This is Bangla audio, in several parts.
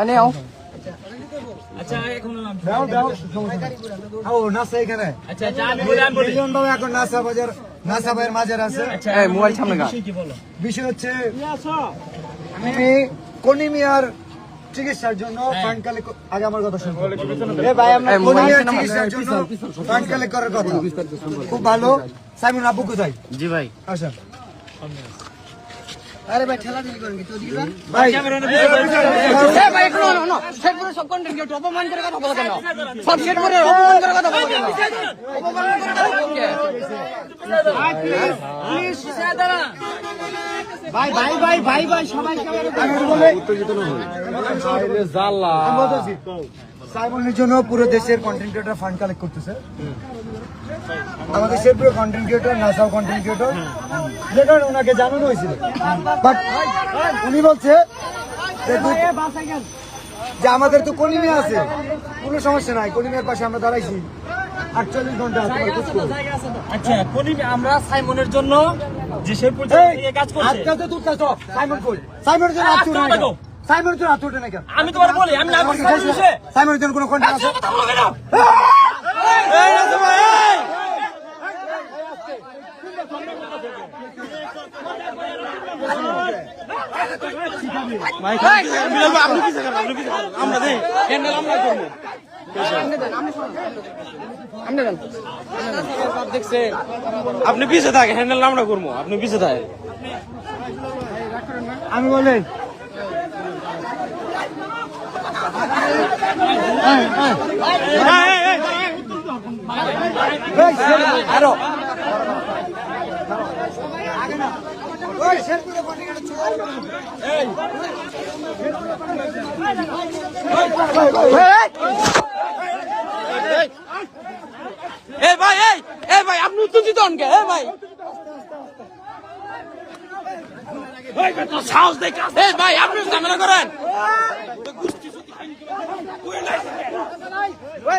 আনে আও। আচ্ছা এখন দাও দাও ও নাসা এখানে। আচ্ছা আচ্ছা আমি বলি আমি বলি। মিলিয়ন বাবু এখন নাসা বাজার নাসা ভাইয়ের মাঝের আছে। আচ্ছা এই মোবাইল সামনে গা। বিষয় হচ্ছে আমি কনিমিয়ার চিকিৎসার জন্য ফান্ড কালেক্ট আগে আমার কথা শুনুন এ ভাই আমরা কনিমিয়ার চিকিৎসার জন্য ফান্ড কালেক্ট করার কথা। খুব ভালো। সাইমন আব্বু কোথায়? জি ভাই। আসেন। আরে ভাই ঠেলা দিলি করেন দিবা ভাই। এ ভাই একটু না না সেট করে সব কন্টেন্ট কেউ অপমান করে কথা বলো কেন? সব সেট করে অপমান করে কথা বলো কেন? অপমান করে কথা বলো? ভাই ভাই ভাই ভাই ভাই সবাই সাইমনের জন্য পুরো দেশের কন্টেন্ট ক্রিয়েটর ফান্ড কালেক্ট করতেছে। আমাদের শেরপুরে কন্টেন্ট ক্রিয়েটর নাসাও কন্টেন্ট ক্রিয়েটর যে কারণে ওনাকে জানানো হয়েছিল বাট উনি বলছে যে আমাদের তো কলিমিয়া আছে কোনো সমস্যা নাই কলিমিয়ার পাশে আমরা দাঁড়াইছি আটচল্লিশ ঘণ্টা তোমার খোঁজ করো। আচ্ছা কোনি আমরা সাইমনের জন্য যে শেরপুর এই, থেকে কাজ করছে আজকে তো তুলতে সাইমন কই? সাইমনের জন্য হাত আজকে তুলে না আমাকে। কেন? সাইমনের জন্য হাত না কেন? আমি তোমার বলি আমি না করছি শেষ হয়েছে? সাইমনের জন্য কোনো কন্টেন্ট আছে কথা বলো কেন আপনি পিছে থাকে হ্যান্ডেল আমরা করব আপনি পিছে থাকে আমি বলেন আরও এই ভাই এই ভাই, আপনি উত্তর দিতে অনকে এই ভাই। সাহস দেখ ভাই, আপনি ঝামেলা করেন।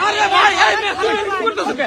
আরে ভাই এই মেসুল করতেছো কে